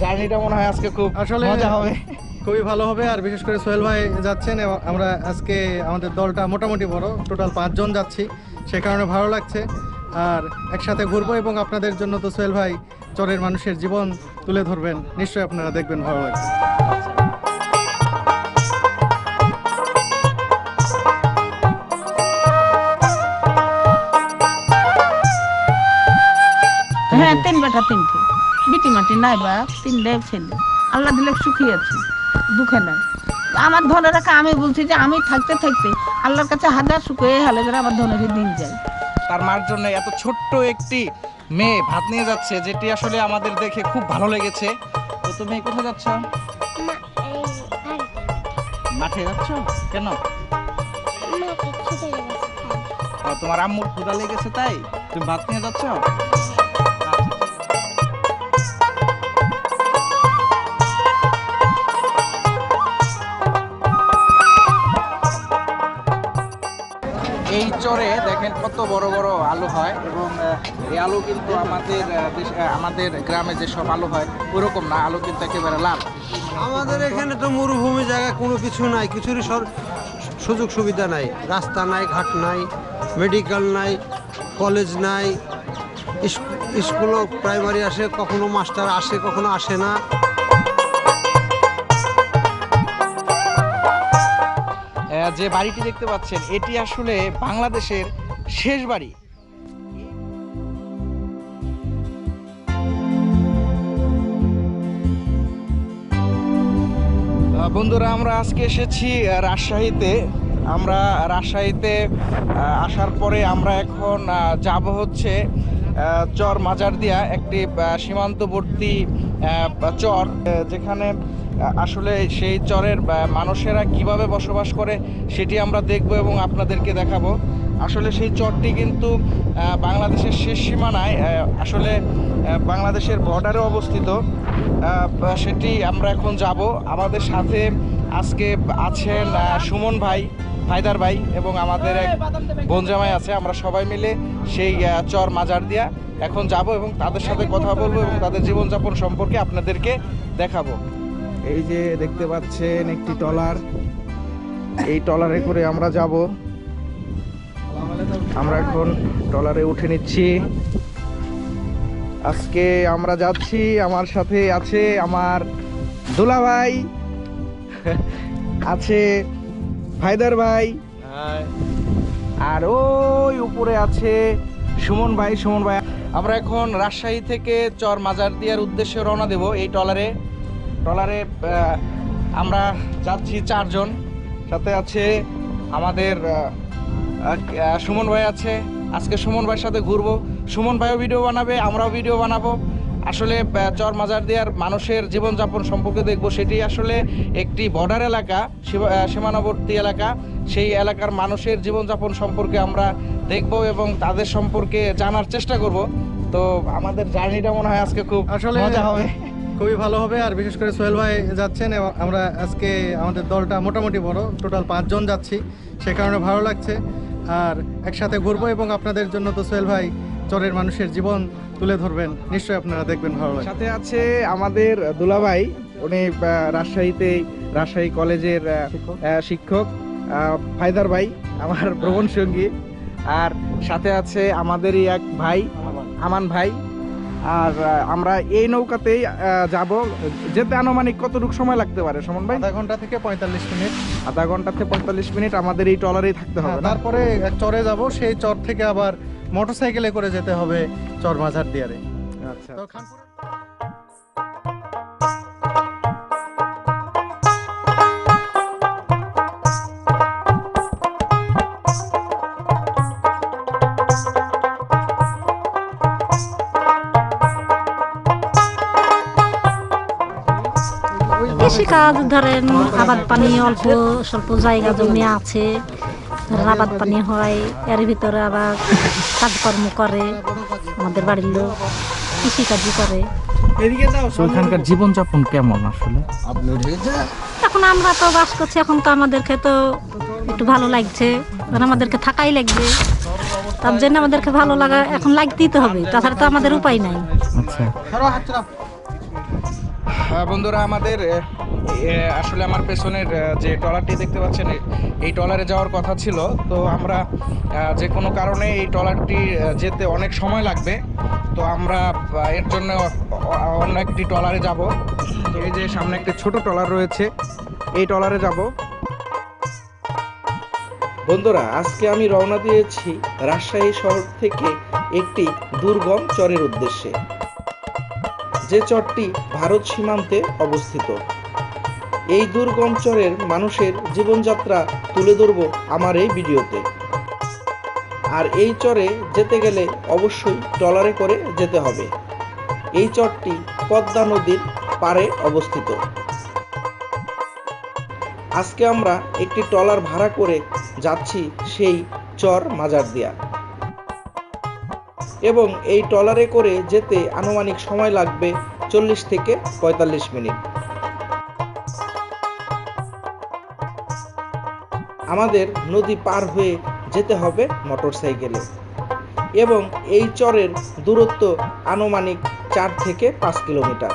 জার্নিটা মনে হয় আজকে খুব আসলে- মজা হবে। খুবই ভালো হবে আর বিশেষ করে সোহেল ভাই যাচ্ছেন এবং আমরা আজকে আমাদের দলটা মোটামুটি বড় টোটাল পাঁচজন যাচ্ছি সে কারণে ভালো লাগছে। আর একসাথে ঘুরবো এবং আপনাদের জন্য তো সোহেল ভাই চরের মানুষের জীবন তুলে ধরবেন নিশ্চয়ই আপনারা দেখবেন ভালো লাগবে। হ্যাঁ তিন বেটা তিনটে বিটি মাটি নাই বা তিনটে ছেলে। আল্লাহ দিলে সুখী আছি দুঃখে নাই। আমার ধনে রাখা আমি বলছি যে আমি থাকতে থাকতে আল্লাহর কাছে হাজার সুখে হলে করে আমার ধনের দিন যায়। তার মার জন্য এত ছোট্ট একটি মেয়ে ভাত নিয়ে যাচ্ছে যেটি আসলে আমাদের দেখে খুব ভালো লেগেছে। তো তুমি কোথায় যাচ্ছ? মাঠে যাচ্ছ? কেন? তোমার আম্মুর ক্ষুধা লেগেছে তাই? তুমি ভাত নিয়ে যাচ্ছ? চরে দেখেন কত বড় বড় আলু হয় এবং এই আলু কিন্তু আমাদের আমাদের গ্রামে যেসব আলু হয়, ওরকম না, আলু কিন্তু একেবারে লাল। আমাদের এখানে তো মরুভূমি জায়গা কোনো কিছু নাই, কিছুরই সুযোগ সুবিধা নাই। রাস্তা নাই, ঘাট নাই, মেডিকেল নাই, কলেজ নাই স্কুলও প্রাইমারি আসে, কখনো মাস্টার আসে, কখনো আসে না। যে বাড়িটি দেখতে পাচ্ছেন, এটি আসলে বাংলাদেশের শেষ বাড়ি। বন্ধুরা, আমরা আজকে এসেছি রাজশাহীতে। আমরা রাজশাহীতে আসার পরে আমরা এখন যাব হচ্ছে চর মাজার দিয়া, একটি সীমান্তবর্তী চর যেখানে আসলে সেই চরের মানুষেরা কীভাবে বসবাস করে সেটি আমরা দেখব এবং আপনাদেরকে দেখাবো। আসলে সেই চরটি কিন্তু বাংলাদেশের শেষ সীমানায় আসলে বাংলাদেশের বর্ডারে অবস্থিত। সেটি আমরা এখন যাব। আমাদের সাথে আজকে আছেন সুমন ভাই, হায়দার ভাই এবং আমাদের এক বনজামাই আছে। আমরা সবাই মিলে সেই চর মাজার দিয়া এখন যাব এবং তাদের সাথে কথা বলব এবং তাদের জীবনযাপন সম্পর্কে আপনাদেরকে দেখাবো। এই যে দেখতে পাচ্ছেন একটি টলার এই টলারে করে আমরা যাব। আমরা এখন টলারে উঠে নিচ্ছি। আজকে আমরা যাচ্ছি আমার সাথে আছে আমার দুলা ভাই আছে ভাইদার ভাই। আর ওই উপরে আছে সুমন ভাই সুমন ভাই। আমরা এখন রাজশাহী থেকে চর মাজার দিয়ার উদ্দেশ্যে রওনা দেব এই টলারে আহ, আমরা যাচ্ছি চারজন। সাথে আছে আমাদের সুমন ভাই আছে। আজকে সুমন ভাইয়ের সাথে ঘুরবো। সুমন ভাইও ভিডিও বানাবে আমরাও ভিডিও বানাবো। আসলে চর মাজার দেওয়ার মানুষের জীবনযাপন সম্পর্কে দেখব সেটি আসলে একটি বর্ডার এলাকা সীমানাবর্তী এলাকা। সেই এলাকার মানুষের জীবনযাপন সম্পর্কে আমরা দেখব এবং তাদের সম্পর্কে জানার চেষ্টা করব। তো আমাদের জার্নিটা মনে হয় আজকে খুব আসলে মজা হবে। খুবই ভালো হবে আর বিশেষ করে সোহেল ভাই যাচ্ছেন এবং আমরা আজকে আমাদের দলটা মোটামুটি বড় টোটাল পাঁচজন যাচ্ছি সে কারণে ভালো লাগছে। আর একসাথে ঘুরবো এবং আপনাদের জন্য তো সোহেল ভাই চরের মানুষের জীবন তুলে ধরবেন নিশ্চয়ই আপনারা দেখবেন ভালো লাগবে। সাথে আছে আমাদের দুলাভাই উনি রাজশাহীতে রাজশাহী কলেজের শিক্ষক। আহ, ফায়দার ভাই আমার ভ্রমণ সঙ্গী আর সাথে আছে আমাদেরই এক ভাই। আমান ভাই আর আমরা এই নৌকাতেই যাব। যেতে আনুমানিক কতটুকু সময় লাগতে পারে সমন ভাই? আধা ঘণ্টা থেকে পঁয়তাল্লিশ মিনিট। আধা ঘণ্টা থেকে পঁয়তাল্লিশ মিনিট আমাদের এই ট্রলারেই থাকতে হবে হ্যাঁ, তারপরে চরে যাব সেই চর থেকে আবার মোটরসাইকেলে করে যেতে হবে চর মাঝার দিয়ারে। আচ্ছা। কৃষিকাজ ধরেন আবাদ পানি অল্প স্বল্প জায়গা জমি আছে ধরেন আবাদ পানি হয় এর ভিতরে আবার কাজকর্ম করে আমাদের বাড়ির লোক কৃষিকাজই করে। তো ওখানকার জীবনযাপন কেমন আসলে? এখন আমরা তো বাস করছি এখন তো আমাদেরকে তো একটু ভালো লাগছে। কারণ আমাদেরকে থাকাই লাগবে। তার জন্য আমাদেরকে ভালো লাগা এখন লাগতেই তো হবে তাছাড়া তো আমাদের উপায় নাই। আচ্ছা। বন্ধুরা, আমাদের আসলে আমার পেছনের যে ট্রলারটি দেখতে পাচ্ছেন এই ট্রলারে যাওয়ার কথা ছিল। তো আমরা যে কোনো কারণে এই ট্রলারটি যেতে অনেক সময় লাগবে। তো আমরা এর জন্য অন্য একটি ট্রলারে যাব। এই যে সামনে একটি ছোট ট্রলার রয়েছে, এই ট্রলারে যাব। বন্ধুরা, আজকে আমি রওনা দিয়েছি রাজশাহী শহর থেকে একটি দুর্গম চরের উদ্দেশ্যে। যে চরটি ভারত সীমান্তে অবস্থিত। এই দুর্গম চরের মানুষের জীবনযাত্রা তুলে ধরব আমার এই ভিডিওতে। আর এই চরে যেতে গেলে অবশ্যই ট্রলারে করে যেতে হবে। এই চরটি পদ্মা নদীর পাড়ে অবস্থিত। আজকে আমরা একটি ট্রলার ভাড়া করে যাচ্ছি সেই চর মাজার দিয়া। এবং এই ট্রলারে করে যেতে আনুমানিক সময় লাগবে চল্লিশ থেকে পঁয়তাল্লিশ মিনিট। আমাদের নদী পার হয়ে যেতে হবে মোটরসাইকেলে এবং এই চরের দূরত্ব আনুমানিক চার থেকে পাঁচ কিলোমিটার।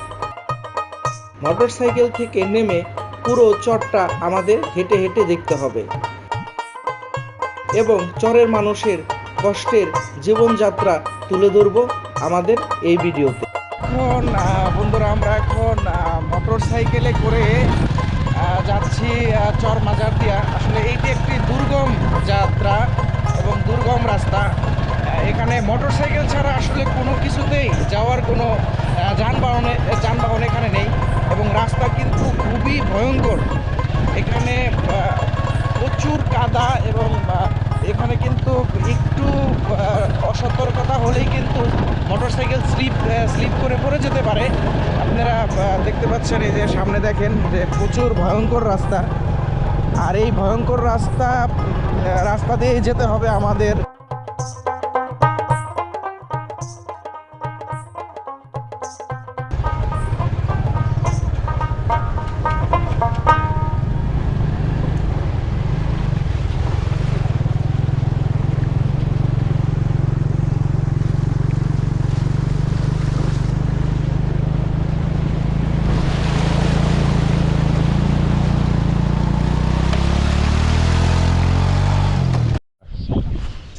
মোটরসাইকেল থেকে নেমে পুরো চরটা আমাদের হেঁটে হেঁটে দেখতে হবে এবং চরের মানুষের কষ্টের জীবনযাত্রা তুলে ধরব আমাদের এই ভিডিওতে। এখন বন্ধুরা, আমরা এখন মোটর সাইকেলে করে যাচ্ছি চর মাজার দিয়া। আসলে এইটি একটি দুর্গম যাত্রা এবং দুর্গম রাস্তা। এখানে মোটর সাইকেল ছাড়া আসলে কোনো কিছুতেই যাওয়ার কোনো যানবাহনে, যানবাহন এখানে নেই এবং রাস্তা কিন্তু খুবই ভয়ঙ্কর। এখানে প্রচুর কাদা এবং এখানে কিন্তু একটু অসতর্কতা হলেই কিন্তু মোটরসাইকেল স্লিপ স্লিপ করে পড়ে যেতে পারে। আপনারা দেখতে পাচ্ছেন এই যে সামনে দেখেন যে প্রচুর ভয়ঙ্কর রাস্তা। আর এই ভয়ঙ্কর রাস্তা রাস্তা দিয়ে যেতে হবে আমাদের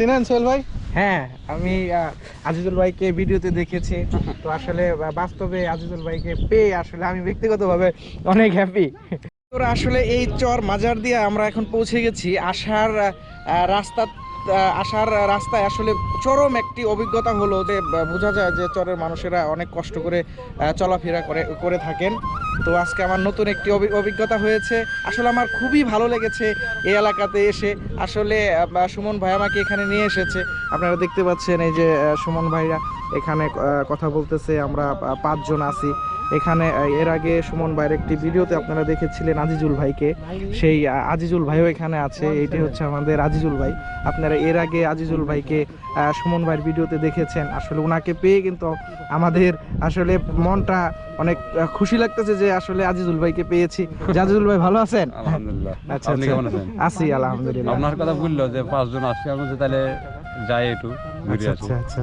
চিনেন সোহেল ভাই? হ্যাঁ আমি আজিজুল ভাইকে ভিডিওতে দেখেছি। তো আসলে বাস্তবে আজিজুল ভাইকে পেয়ে আসলে আমি ব্যক্তিগতভাবে অনেক হ্যাপি তোরা আসলে এই চর মাজার দিয়ে আমরা এখন পৌঁছে গেছি। আসার রাস্তা আসার রাস্তায় আসলে চরম একটি অভিজ্ঞতা হলো যে বোঝা যায় যে চরের মানুষেরা অনেক কষ্ট করে চলাফেরা করে করে থাকেন। তো আজকে আমার নতুন একটি অভি- অভিজ্ঞতা হয়েছে। আসলে আমার খুবই ভালো লেগেছে এই এলাকাতে এসে। আসলে সুমন ভাই আমাকে এখানে নিয়ে এসেছে। আপনারা দেখতে পাচ্ছেন এই যে সুমন ভাইরা এখানে কথা বলতেছে। আমরা পাঁচজন আছি। এখানে এর আগে সুমন ভাইয়ের একটি ভিডিওতে আপনারা দেখেছিলেন আজিজুল ভাইকে। সেই আজিজুল ভাইও এখানে আছে এইটি হচ্ছে আমাদের আজিজুল ভাই। আপনারা এর আগে আজিজুল ভাইকে সুমন ভাইয়ের ভিডিওতে দেখেছেন। আসলে ওনাকে পেয়ে কিন্তু আমাদের আসলে মনটা অনেক খুশি লাগতেছে যে আসলে আজিজুল ভাইকে পেয়েছি। আজিজুল ভাই ভালো আছেন? আলহামদুলিল্লাহ। আচ্ছা আচ্ছা। কেমন আছেন? আছি আলহামদুলিল্লাহ। আপনার কথা বলল যে পাঁচজন আসছে আমি তাহলে যাই একটু ঘুরে আচ্ছা আসি আচ্ছা আচ্ছা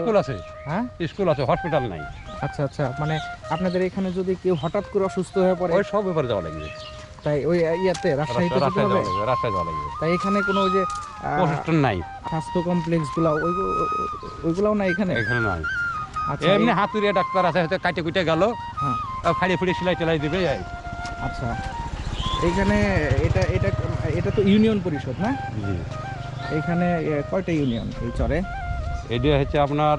স্কুল আছে। হ্যাঁ? স্কুল আছে হসপিটাল নাই। আচ্ছা আচ্ছা মানে আপনাদের এখানে যদি কেউ হঠাৎ করে অসুস্থ হয়ে পড়ে ওই সব ব্যাপারে যাওয়া লাগবে। তাই ওই ইয়াতে রাজশাহীতে হবে? যাওয়া লাগবে যাওয়া লাগবে। তাই এখানে কোনো ওই যে প্রশিক্ষণ নাই। স্বাস্থ্য কমপ্লেক্সগুলা ওইগুলাও নাই এখানে? এখানে নাই। আচ্ছা এমনি হাতুড়িয়া ডাক্তার আছে হয়তো কাটে কুটে গেল হ্যাঁ। ফাড়িয়ে ফুড়িয়ে সেলাই টেলাই দিবে। আচ্ছা এখানে এটা এটা এটা তো ইউনিয়ন পরিষদ না? জি। এখানে কয়টা ইউনিয়ন এই চরে? এটা হচ্ছে আপনার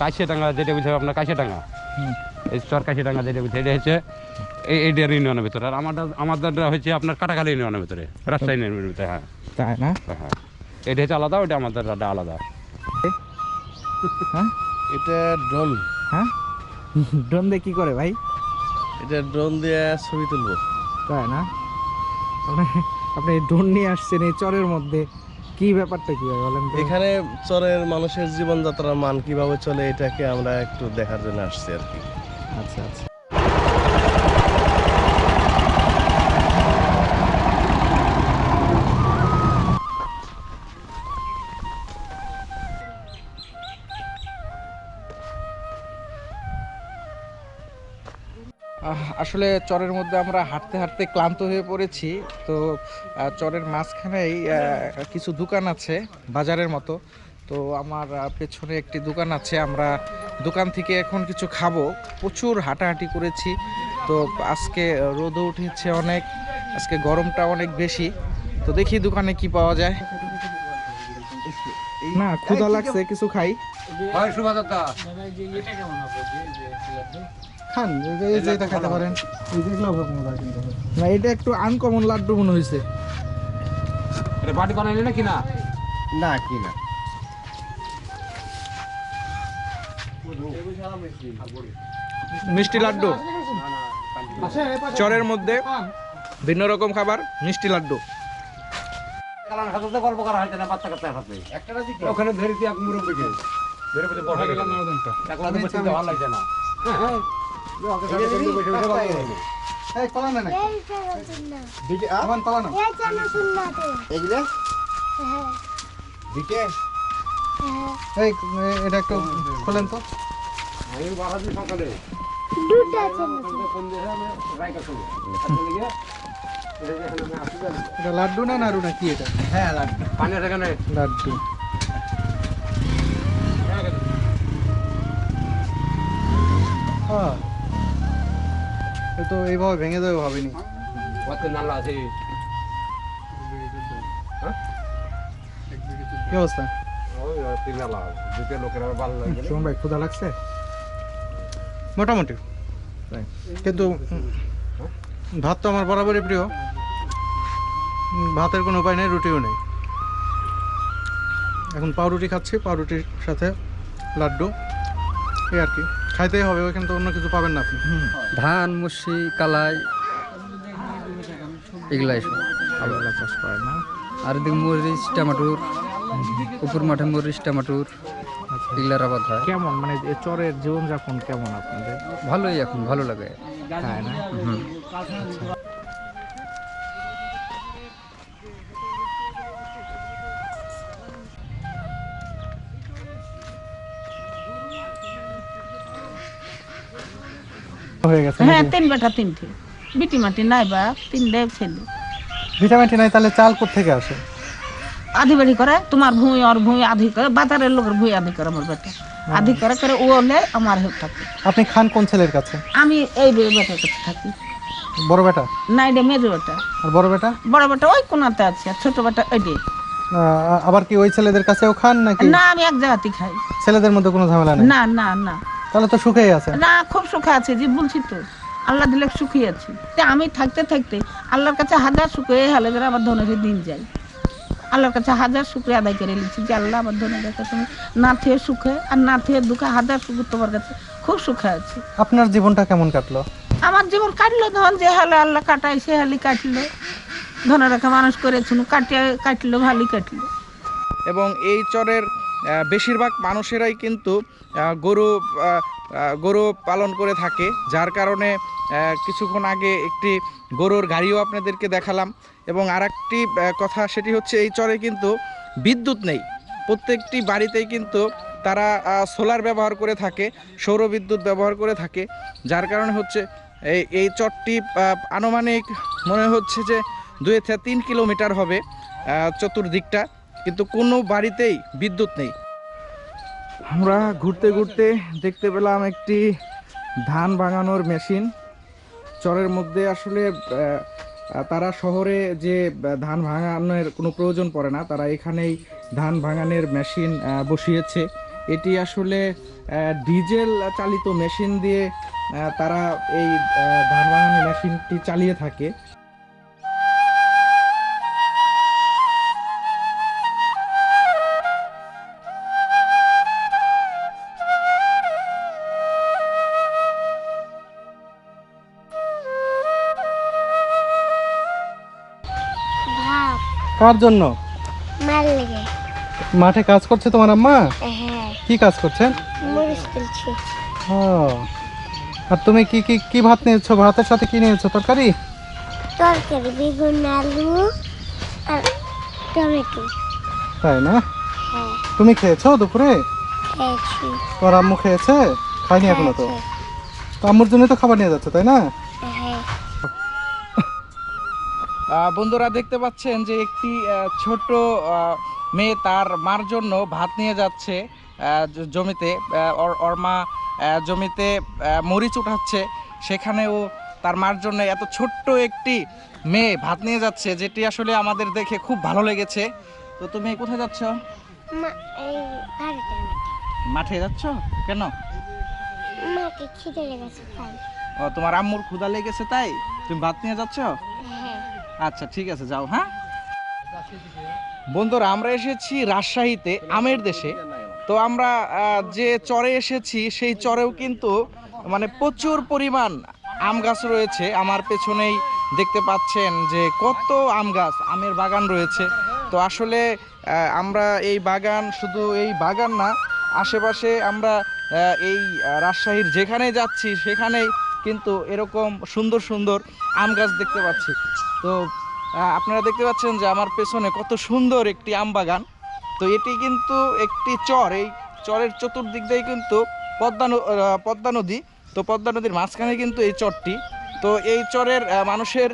কাশিয়াডাঙ্গা যেটা বুঝে আপনার কাশিয়াডাঙ্গা। এই চর কাশিয়াডাঙ্গা যেটা বুঝে এটা হচ্ছে এই এইটার ইউনিয়নের ভিতরে। আর আমাদের আমাদের হচ্ছে আপনার কাটাখালী ইউনিয়নের ভিতরে রাজশাহী ইউনিয়নের ভিতরে হ্যাঁ। তাই না? হ্যাঁ এটা হচ্ছে আলাদা ওইটা আমাদের রাডা আলাদা। হ্যাঁ? এটা ড্রোন। হ্যাঁ? ড্রোন দিয়ে কি করে ভাই? এটা ড্রোন দিয়ে ছবি তুলবো। তাই না? আপনি আপনি ড্রোন নিয়ে আসছেন এই চরের মধ্যে। কি ব্যাপারটা কি বলেন তো? এখানে চরের মানুষের জীবনযাত্রার মান কীভাবে চলে এটাকে আমরা একটু দেখার জন্য আসছি আর কি আচ্ছা আচ্ছা আসলে চরের মধ্যে আমরা হাঁটতে হাঁটতে ক্লান্ত হয়ে পড়েছি তো চরের মাঝখানেই কিছু দোকান আছে বাজারের মতো তো আমার পেছনে একটি দোকান আছে আমরা দোকান থেকে এখন কিছু খাব প্রচুর হাঁটাহাঁটি করেছি তো আজকে রোদও উঠেছে অনেক আজকে গরমটা অনেক বেশি তো দেখি দোকানে কি পাওয়া যায় না ক্ষুধা লাগছে কিছু খাই খান এই যে- এটা খেতে পারেন। এই যে এগুলো হবে মজা কিন্তু। না এটা একটু আনকমন লাড্ডু মনে হয়েছে বাড়ি বানাইলে নাকি না? না কি না। মিষ্টি লাড্ডু। চরের মধ্যে ভিন্ন রকম খাবার মিষ্টি লাড্ডু। গল্প করা হয়েছে না বাচ্চা কাচ্চা ওখানে মুরব্বীকে ধরে বসে বসে গেলাম একলা তো বসে ভালো লাগছে না। এটা একটু খোলেন তো। আমি বাড়াচ্ছি সকালে। কোন দেশে আমি রাইকা শুরু এটা লাড্ডু না নাড়ু না কি এটা? হ্যাঁ পানি আছে এখানে। লাড্ডু। হ্যাঁ। তো এইভাবে ভেঙে দেবে ভাবিনি। কত নালা আছে। কি অবস্থা? লাগে সুমন লাগছে? মোটামুটি। কিন্তু ভাত তো আমার বরাবরই প্রিয়। ভাতের কোনো উপায় নেই রুটিও নেই। এখন পাউরুটি খাচ্ছি পাউরুটির সাথে লাড্ডু। এই আর কি। খাইতেই হবে ওইখানে তো অন্য কিছু পাবেন না আপনি। ধান মুসি কালাই এগুলাই সব। আলাদা চাষ করে না? আর এদিকে মরিচ টমাটোর উপর মাঠে মরিচ টমাটোর এগুলার আবাদ হয়। কেমন? মানে চরের জীবনযাপন কেমন আপনাদের? ভালোই এখন ভালো লাগে। তাই না? হয়ে গেছে হ্যাঁ তিন বেটা তিনটে। বিটি মাটি নাই বা তিনটে ছেলে। ভিটামিনটি নাই তাহলে চাল থেকে আসে? আধি বাড়ি করে তোমার ভূমি আর ভূমি আধি করে বাজারের লোকের ভূমি আধি করে আমার বেটা। আধি করে করে ও হলে আমার হেউ থাকে আপনি খান কোন ছেলের কাছে? আমি এই বেটার কাছে থাকি। বড় বেটা? নাই রে মেজো বেটা। আর বড় বেটা? বড় বেটা ওই কোনাতে আছে ছোট বেটা ওই আবার কি ওই ছেলেদের কাছেও খান নাকি? না আমি এক জায়গাতেই খাই। ছেলেদের মধ্যে কোনো ঝামেলা নেই? না না না। তাহলে তো সুখেই আছে। না খুব সুখে আছে যে বলছি তো। আল্লাহ দিলে সুখী আছি। তে আমি থাকতে থাকতে আল্লাহর কাছে হাজার সুখে এই হালে করে আমার ধনের দিন যাই আল্লাহর কাছে হাজার সুখে আদায় করে নিচ্ছি যে আল্লাহ আমার ধনের কাছে তুমি না থেকে সুখে আর না থেকে দুঃখে হাজার সুখ তোমার কাছে খুব সুখে আছি। আপনার জীবনটা কেমন কাটলো? আমার জীবন কাটলো ধন যে হালে আল্লাহ কাটাই সে হালি কাটলো। ধনে রেখে মানুষ করেছিল কাটিয়ে কাটলো ভালোই কাটলো। এবং এই চরের বেশিরভাগ মানুষেরাই কিন্তু গরু গরু পালন করে থাকে। যার কারণে কিছুক্ষণ আগে একটি গরুর গাড়িও আপনাদেরকে দেখালাম। এবং আর কথা সেটি হচ্ছে, এই চরে কিন্তু বিদ্যুৎ নেই। প্রত্যেকটি বাড়িতেই কিন্তু তারা সোলার ব্যবহার করে থাকে, সৌর বিদ্যুৎ ব্যবহার করে থাকে। যার কারণে হচ্ছে, এই এই চরটি আনুমানিক মনে হচ্ছে যে দুই থেকে তিন কিলোমিটার হবে চতুর্দিকটা। কিন্তু কোনো বাড়িতেই বিদ্যুৎ নেই। আমরা ঘুরতে ঘুরতে দেখতে পেলাম একটি ধান ভাঙানোর মেশিন। চরের মধ্যে আসলে তারা শহরে যে ধান ভাঙানোর কোনো প্রয়োজন পড়ে না, তারা এখানেই ধান ভাঙানোর মেশিন বসিয়েছে। এটি আসলে ডিজেল চালিত মেশিন দিয়ে তারা এই ধান ভাঙানোর মেশিনটি চালিয়ে থাকে। কার জন্য? মার লেগে। মাঠে কাজ করছে তোমার আম্মা? হ্যাঁ। কি কাজ করছেন মরিচ তুলছি। ও। আর তুমি কি কি কি ভাত নিয়েছো? ভাতের সাথে কি নিয়েছো? তরকারি? তরকারি বেগুন আলু আর টমেটো। তাই না? হ্যাঁ। তুমি খেয়েছো দুপুরে? খেয়েছি। তোমার আম্মু খেয়েছে? খাইনি এখনও। তো? আম্মুর জন্য তো খাবার নিয়ে যাচ্ছে তাই না? বন্ধুরা দেখতে পাচ্ছেন যে একটি ছোট মেয়ে তার মার জন্য ভাত নিয়ে যাচ্ছে জমিতে ওর- মা জমিতে মরিচ উঠাচ্ছে। সেখানেও তার মার জন্য এত ছোট্ট একটি মেয়ে ভাত নিয়ে যাচ্ছে যেটি আসলে আমাদের দেখে খুব ভালো লেগেছে। তো তুমি কোথায় যাচ্ছ? মাঠে যাচ্ছ? কেন? ও তোমার আম্মুর ক্ষুদা লেগেছে তাই? তুমি ভাত নিয়ে যাচ্ছ? আচ্ছা ঠিক আছে, যাও হ্যাঁ? বন্ধুরা, আমরা এসেছি রাজশাহীতে, আমের দেশে। তো আমরা যে চরে এসেছি, সেই চরেও কিন্তু মানে প্রচুর পরিমাণ আম গাছ রয়েছে। আমার পেছনেই দেখতে পাচ্ছেন যে কত আম গাছ, আমের বাগান রয়েছে। তো আসলে আমরা এই বাগান শুধু এই বাগান না, আশেপাশে আমরা এই রাজশাহীর যেখানে যাচ্ছি, সেখানেই কিন্তু এরকম সুন্দর সুন্দর আম গাছ দেখতে পাচ্ছি। তো আপনারা দেখতে পাচ্ছেন যে আমার পেছনে কত সুন্দর একটি আম বাগান। তো এটি কিন্তু একটি চর, এই চরের চতুর্দিক দিয়ে কিন্তু পদ্মা পদ্মা নদী। তো পদ্মা নদীর মাঝখানে কিন্তু এই চরটি। তো এই চরের মানুষের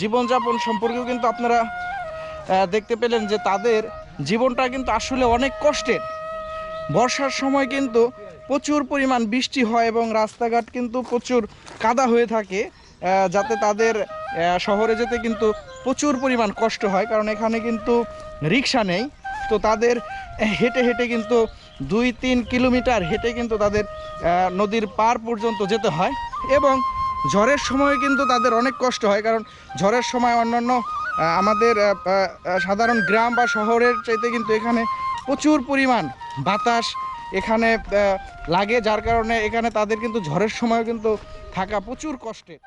জীবনযাপন সম্পর্কেও কিন্তু আপনারা দেখতে পেলেন যে তাদের জীবনটা কিন্তু আসলে অনেক কষ্টের। বর্ষার সময় কিন্তু প্রচুর পরিমাণ বৃষ্টি হয় এবং রাস্তাঘাট কিন্তু প্রচুর কাদা হয়ে থাকে যাতে তাদের শহরে যেতে কিন্তু প্রচুর পরিমাণ কষ্ট হয়, কারণ এখানে কিন্তু রিক্সা নেই। তো তাদের হেঁটে হেঁটে কিন্তু দুই তিন কিলোমিটার হেঁটে কিন্তু তাদের নদীর পার পর্যন্ত যেতে হয় এবং ঝড়ের সময় কিন্তু তাদের অনেক কষ্ট হয়, কারণ ঝড়ের সময় অন্যান্য আমাদের সাধারণ গ্রাম বা শহরের চাইতে কিন্তু এখানে প্রচুর পরিমাণ বাতাস এখানে লাগে যার কারণে এখানে তাদের কিন্তু ঝড়ের সময় কিন্তু থাকা প্রচুর কষ্টের।